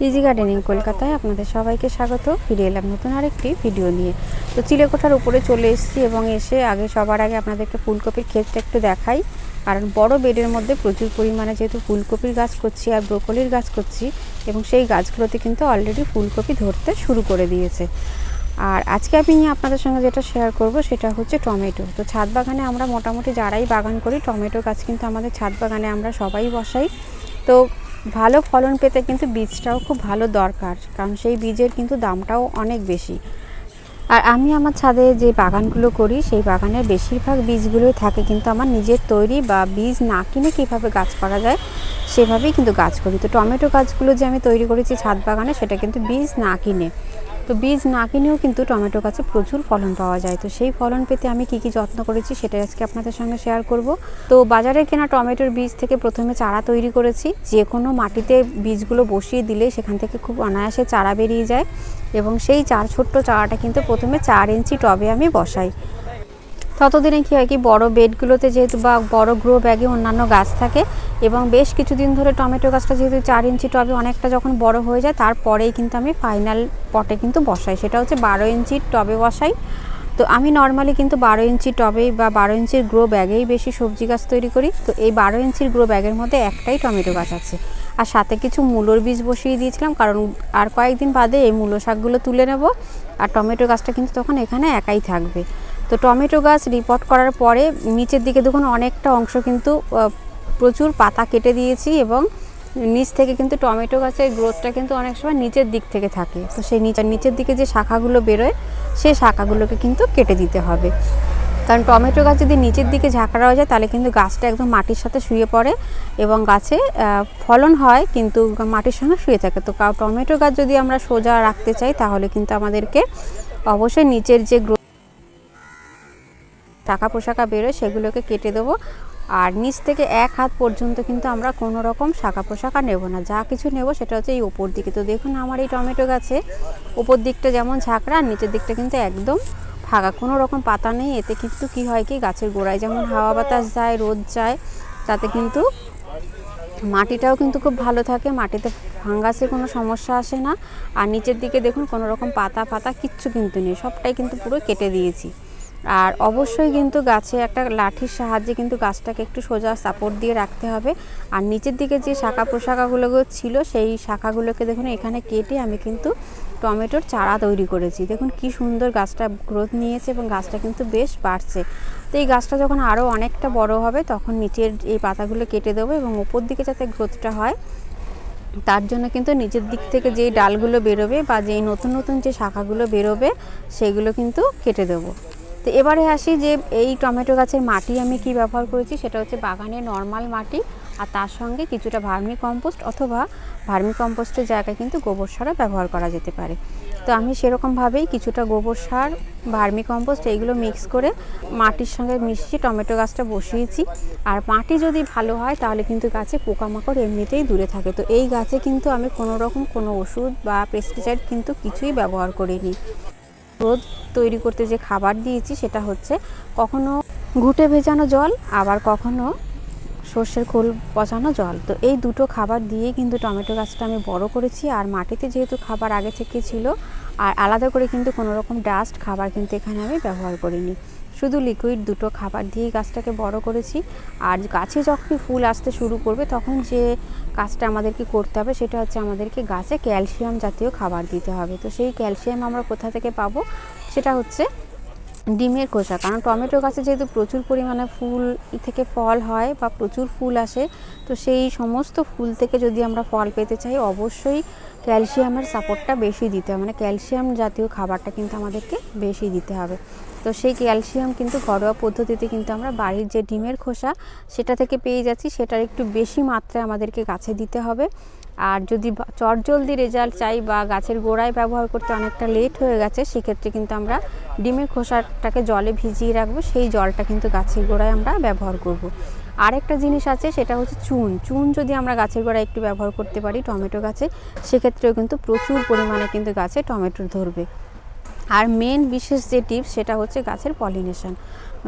Easy gardening কলকাতায় আপনাদের সবাইকে স্বাগত। ফিরে এলাম নতুন আরেকটি ভিডিও নিয়ে। তো চিলেকোঠার উপরে চলে এসেছি এবং এসে আগে সবার আগে আপনাদেরকে ফুলকপির ক্ষেতটা একটু দেখাই। কারণ বড় বেডের মধ্যে প্রচুর পরিমাণে যেহেতু ফুলকপির গাছ করছি আর ব্রোকলির গাছ করছি এবং সেই গাছগুলোতে কিন্তু অলরেডি ফুলকপি ধরতে শুরু করে দিয়েছে। আর আজকে আমি আপনাদের সঙ্গে যেটা শেয়ার করব সেটা হচ্ছে টমেটো। তো ছাদ বাগানে আমরা মোটামুটি যারাই বাগান করি টমেটো গাছ কিন্তু আমাদের ছাদ বাগানে আমরা সবাই বসাই। তো ভালো ফলন পেতে কিন্তু বীজটাও খুব ভালো দরকার, কারণ সেই বীজের কিন্তু দামটাও অনেক বেশি। আর আমি আমার ছাদে যে বাগানগুলো করি, সেই বাগানের বেশিরভাগ বীজগুলোই থাকে কিন্তু আমার নিজের তৈরি বা বীজ না কিনে কীভাবে গাছ করা যায়, সেভাবেই কিন্তু গাছ করি। তো টমেটো গাছগুলো যে আমি তৈরি করেছি ছাদ বাগানে, সেটা কিন্তু বীজ না কিনে। তো বীজ না কিনেও কিন্তু টমেটো গাছে প্রচুর ফলন পাওয়া যায়। তো সেই ফলন পেতে আমি কি কি যত্ন করেছি সেটা আজকে আপনাদের সঙ্গে শেয়ার করব। তো বাজারে কেনা টমেটোর বীজ থেকে প্রথমে চারা তৈরি করেছি। যে কোনো মাটিতে বীজগুলো বসিয়ে দিলে সেখান থেকে খুব অনায়াসে চারা বেরিয়ে যায় এবং সেই চার ছোট্ট চারাটা কিন্তু প্রথমে চার ইঞ্চি টবে আমি বসাই। ততদিনে কী হয় কি, বড় বেডগুলোতে যেহেতু বা বড় গ্রো ব্যাগে অন্যান্য গাছ থাকে এবং বেশ কিছুদিন ধরে টমেটো গাছটা যেহেতু চার ইঞ্চি টবে অনেকটা যখন বড় হয়ে যায়, তারপরেই কিন্তু আমি ফাইনাল পটে কিন্তু বসাই। সেটা হচ্ছে বারো ইঞ্চির টবে বসাই। তো আমি নর্মালি কিন্তু বারো ইঞ্চি টবেই বা বারো ইঞ্চির গ্রো ব্যাগেই বেশি সবজি গাছ তৈরি করি। তো এই বারো ইঞ্চির গ্রো ব্যাগের মধ্যে একটাই টমেটো গাছ আছে। আর সাথে কিছু মূলোর বীজ বসিয়ে দিয়েছিলাম, কারণ আর কয়েকদিন বাদে এই মূলো শাকগুলো তুলে নেব। আর টমেটো গাছটা কিন্তু তখন এখানে একাই থাকবে। তো টমেটো গাছ রিপোর্ট করার পরে নিচের দিকে দেখুন অনেকটা অংশ কিন্তু প্রচুর পাতা কেটে দিয়েছি এবং নিচ থেকে কিন্তু টমেটো গাছের গ্রোথটা কিন্তু অনেক সময় নিচের দিক থেকে থাকে। তো সেই নিচের নিচের দিকে যে শাখাগুলো বেরোয় সেই শাখাগুলোকে কিন্তু কেটে দিতে হবে। কারণ টমেটো গাছ যদি নিচের দিকে ঝাঁকড়া হয়ে যায়, তাহলে কিন্তু গাছটা একদম মাটির সাথে শুয়ে পড়ে এবং গাছে ফলন হয় কিন্তু মাটির সঙ্গে শুয়ে থাকে। তো টমেটো গাছ যদি আমরা সোজা রাখতে চাই, তাহলে কিন্তু আমাদেরকে অবশ্যই নিচের যে গ্রো টাকা পোশাকা বেরোয়, সেগুলোকে কেটে দেবো। আর নিচ থেকে এক হাত পর্যন্ত কিন্তু আমরা কোনো রকম শাখা পোশাকা নেব না। যা কিছু নেব সেটা হচ্ছে এই ওপর দিকে। তো দেখুন আমার এই টমেটো গাছে ওপর দিকটা যেমন ঝাঁকড়া, আর নিচের দিকটা কিন্তু একদম ফাঁকা। কোনো রকম পাতা নেই। এতে কিন্তু কি হয় কি, গাছের গোড়ায় যেমন হাওয়া বাতাস যায়, রোদ যায়, তাতে কিন্তু মাটিটাও কিন্তু খুব ভালো থাকে। মাটিতে ফাঙ্গাসের কোনো সমস্যা আসে না। আর নিচের দিকে দেখুন কোনো রকম পাতা পাতা কিচ্ছু কিন্তু নেই। সবটাই কিন্তু পুরো কেটে দিয়েছি। আর অবশ্যই কিন্তু গাছে একটা লাঠির সাহায্যে কিন্তু গাছটাকে একটু সোজা সাপোর্ট দিয়ে রাখতে হবে। আর নিচের দিকে যে শাখা প্রশাখাগুলো ছিল, সেই শাখাগুলোকে দেখুন, এখানে কেটে আমি কিন্তু টমেটোর চারা তৈরি করেছি। দেখুন, কি সুন্দর গাছটা গ্রোথ নিয়েছে এবং গাছটা কিন্তু বেশ বাড়ছে। তো এই গাছটা যখন আরও অনেকটা বড় হবে, তখন নিচের এই পাতাগুলো কেটে দেবো এবং ওপর দিকে যাতে গ্রোথটা হয়, তার জন্য কিন্তু নিচের দিক থেকে যেই ডালগুলো বেরোবে বা যেই নতুন নতুন যে শাখাগুলো বেরোবে, সেগুলো কিন্তু কেটে দেবো। তো এবারে আসি যে এই টমেটো গাছের মাটি আমি কি ব্যবহার করেছি? সেটা হচ্ছে বাগানের নর্মাল মাটি আর তার সঙ্গে কিছুটা ভার্মি কম্পোস্ট অথবা ভার্মি কম্পোস্টের জায়গায় কিন্তু গোবর সারও ব্যবহার করা যেতে পারে। তো আমি সেরকমভাবেই কিছুটা গোবর সার, ভার্মি কম্পোস্ট এইগুলো মিক্স করে মাটির সঙ্গে মিশিয়ে টমেটো গাছটা বসিয়েছি। আর মাটি যদি ভালো হয় তাহলে কিন্তু গাছে পোকামাকড় এমনিতেই দূরে থাকে। তো এই গাছে কিন্তু আমি কোনো রকম কোনো ওষুধ বা পেস্টিসাইড কিন্তু কিছুই ব্যবহার করিনি। রোদ তৈরি করতে যে খাবার দিয়েছি সেটা হচ্ছে কখনো ঘুটে ভেজানো জল, আবার কখনো সর্ষের খোল পচানো জল। তো এই দুটো খাবার দিয়ে কিন্তু টমেটো গাছটা আমি বড় করেছি আর মাটিতে যেহেতু খাবার আগে থেকে ছিল, আর আলাদা করে কিন্তু কোনো রকম ডাস্ট খাবার কিন্তু এখানে আমি ব্যবহার করিনি। শুধু লিকুইড দুটো খাবার দিয়েই গাছটাকে বড় করেছি। আর গাছে যখন ফুল আসতে শুরু করবে, তখন যে কাজটা আমাদেরকে করতে হবে, সেটা হচ্ছে আমাদেরকে গাছে ক্যালসিয়াম জাতীয় খাবার দিতে হবে। তো সেই ক্যালসিয়াম আমরা কোথা থেকে পাবো? সেটা হচ্ছে ডিমের খোসা। কারণ টমেটো গাছে যেহেতু প্রচুর পরিমাণে ফুল থেকে ফল হয় বা প্রচুর ফুল আসে, তো সেই সমস্ত ফুল থেকে যদি আমরা ফল পেতে চাই, অবশ্যই ক্যালসিয়ামের সাপোর্টটা বেশি দিতে হবে। মানে ক্যালসিয়াম জাতীয় খাবারটা কিন্তু আমাদেরকে বেশি দিতে হবে। তো সেই ক্যালসিয়াম কিন্তু ঘরোয়া পদ্ধতিতে কিন্তু আমরা বাড়ির যে ডিমের খোসা, সেটা থেকে পেয়ে যাচ্ছি। সেটার একটু বেশি মাত্রায় আমাদেরকে গাছে দিতে হবে। আর যদি চটজলদি রেজাল্ট চাই বা গাছের গোড়ায় ব্যবহার করতে অনেকটা লেট হয়ে গেছে, সেক্ষেত্রে কিন্তু আমরা ডিমের খোসাটাকে জলে ভিজিয়ে রাখব। সেই জলটা কিন্তু গাছের গোড়ায় আমরা ব্যবহার করব। আরেকটা জিনিস আছে, সেটা হচ্ছে চুন। চুন যদি আমরা গাছের গোড়ায় একটু ব্যবহার করতে পারি টমেটো গাছে, সেক্ষেত্রেও কিন্তু প্রচুর পরিমাণে কিন্তু গাছে টমেটো ধরবে। আর মেন বিশেষ যে টিপস সেটা হচ্ছে গাছের পলিনেশন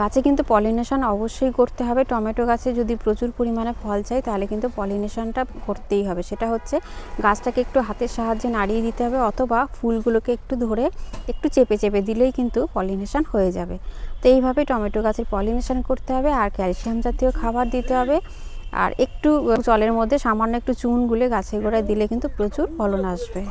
গাছে কিন্তু পলিনেশন অবশ্যই করতে হবে। টমেটো গাছে যদি প্রচুর পরিমাণে ফল চাই, তাহলে কিন্তু পলিনেশনটা করতেই হবে। সেটা হচ্ছে গাছটাকে একটু হাতের সাহায্যে নাড়িয়ে দিতে হবে অথবা ফুলগুলোকে একটু ধরে একটু চেপে চেপে দিলেই কিন্তু পলিনেশন হয়ে যাবে। তো এইভাবে টমেটো গাছের পলিনেশন করতে হবে আর ক্যালসিয়াম জাতীয় খাবার দিতে হবে। আর একটু জলের মধ্যে সামান্য একটু চুন গুলে গাছের গোড়ায় দিলে কিন্তু প্রচুর ফলন আসবে।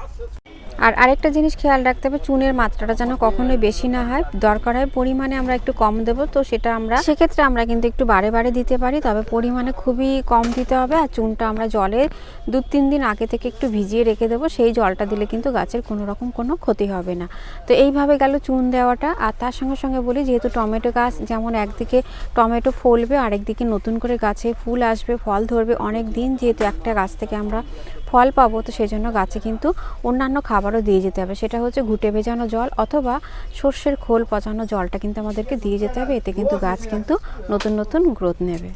আর আরেকটা জিনিস খেয়াল রাখতে হবে, চুনের মাত্রাটা যেন কখনোই বেশি না হয়। দরকার হয় পরিমাণে আমরা একটু কম দেবো, তো সেটা আমরা সেক্ষেত্রে আমরা কিন্তু একটু বারে বারে দিতে পারি, তবে পরিমাণে খুবই কম দিতে হবে আর চুনটা আমরা জলে দু তিন দিন আগে থেকে একটু ভিজিয়ে রেখে দেবো, সেই জলটা দিলে কিন্তু গাছের কোনো রকম কোনো ক্ষতি হবে না। তো এইভাবে গেল চুন দেওয়াটা, আর তার সঙ্গে সঙ্গে বলি যেহেতু টমেটো গাছ যেমন একদিকে টমেটো ফলবে, আরেকদিকে নতুন করে গাছে ফুল আসবে, ফল ধরবে অনেক দিন, যেহেতু একটা গাছ থেকে আমরা ফল পাবো, তো সেই জন্য গাছে কিন্তু অন্যান্য খাবারও দিয়ে যেতে হবে। সেটা হচ্ছে ঘুটে ভেজানো জল অথবা সর্ষের খোল পচানো জলটা কিন্তু আমাদেরকে দিয়ে যেতে হবে। এতে কিন্তু গাছ কিন্তু নতুন নতুন গ্রোথ নেবে।